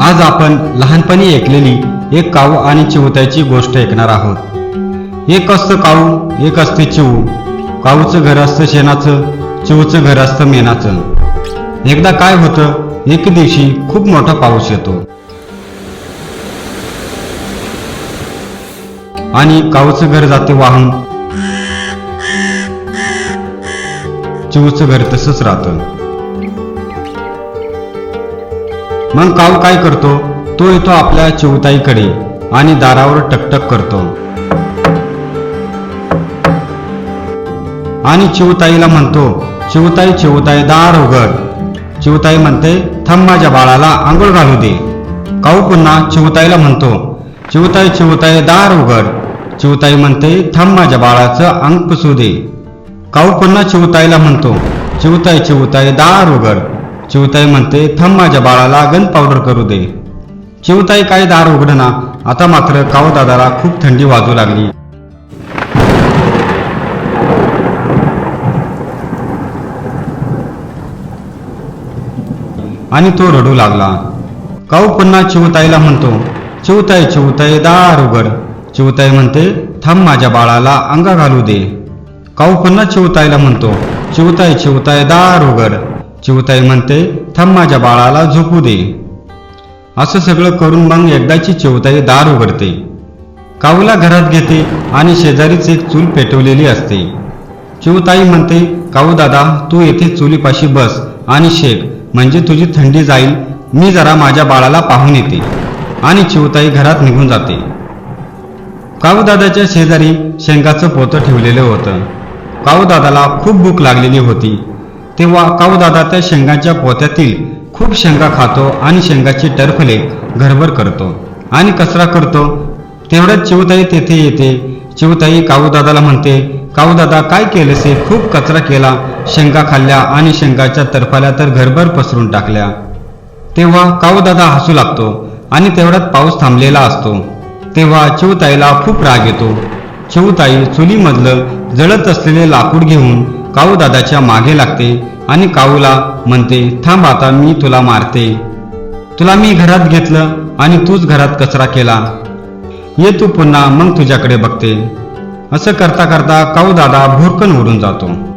आज आपण लहानपणी ऐकलेली एक काऊ आणि चिवत्याची गोष्ट ऐकणार आहोत. एक असतं काऊ एक असते चिऊ काऊचं घर असतं शेणाचं चिवचं घर असतं मेणाचं. एकदा काय होतं एक दिवशी खूप मोठा पाऊस येतो. आणि काऊचं घर जाते वाहून. चिवचं घर तसंच राहतं. मग काऊ काय करतो? तो येतो आपल्या चिवताईकडे आणि दारावर टकटक करतो. आणि चिवताईला म्हणतो चिवताई चिवताई दार उघड. चिवताई म्हणते थम माझ्या बाळाला आंघोळ घालू दे. काऊ पुन्हा चिवताईला म्हणतो चिवताई चिवताई दार उघड. चिवताई म्हणते थांब माझ्या बाळाचं अंग पुसू दे. काऊ पुन्हा चिवताईला म्हणतो चिवताई चिवताई दार उघड. चिवताई म्हणते थम माझ्या बाळाला गन पावडर करू दे. चिवताई काय दार उघडना आता मात्र काव दादाला खूप थंडी वाजू लागली. आणि तो रडू लागला. काऊ पुन्हा चिवताईला म्हणतो चिवताई चिवताई दार उघड. चिवताई म्हणते थांब माझ्या बाळाला अंगा घालू दे. काऊ पुन्हा चिवताईला म्हणतो चिवताई चिवताई दार उघड. चिवताई म्हणते थांब माझ्या बाळाला झोपू दे. असं सगळं करून मग एकदाची चिवताई दार उघडते. काऊला घरात घेते आणि शेजारीच एक चूल पेटवलेली असते. चिवताई म्हणते काऊ दादा तू येथे चुलीपाशी बस आणि शेक म्हणजे तुझी थंडी जाईल मी जरा माझ्या बाळाला पाहून येते. आणि चिवताई घरात निघून जाते. काऊ दादाच्या शेजारी शेंगाचं पोतं ठेवलेलं होतं. काऊ दादाला खूप भूक लागलेली होती. तेव्हा काऊ दादा त्या शेंगाच्या पोत्यातील खूप शेंगा खातो आणि शेंगाची टरफले घरभर करतो आणि कचरा करतो. तेवढ्यात चिवताई तेथे येते. चिवताई काऊ दादाला म्हणते काऊ दादा काय केलंसे खूप कचरा केला. शेंगा खाल्ल्या आणि शेंगाच्या तरफाल्या तर घरभर पसरून टाकल्या. तेव्हा काऊ दादा हसू लागतो आणि तेवढ्यात पाऊस थांबलेला असतो. तेव्हा चिवताईला खूप राग येतो. चिवताई चुलीमधलं जळत असलेले लाकूड घेऊन काऊ दादाच्या मागे लागते आणि काऊला म्हणते थांब आता मी तुला मारते. तुला मी घरात घेतलं आणि तूच घरात कचरा केला. ये तू पुन्हा मग तुझ्याकडे बघते. असं करता करता काऊ दादा भोरकन उडून जातो.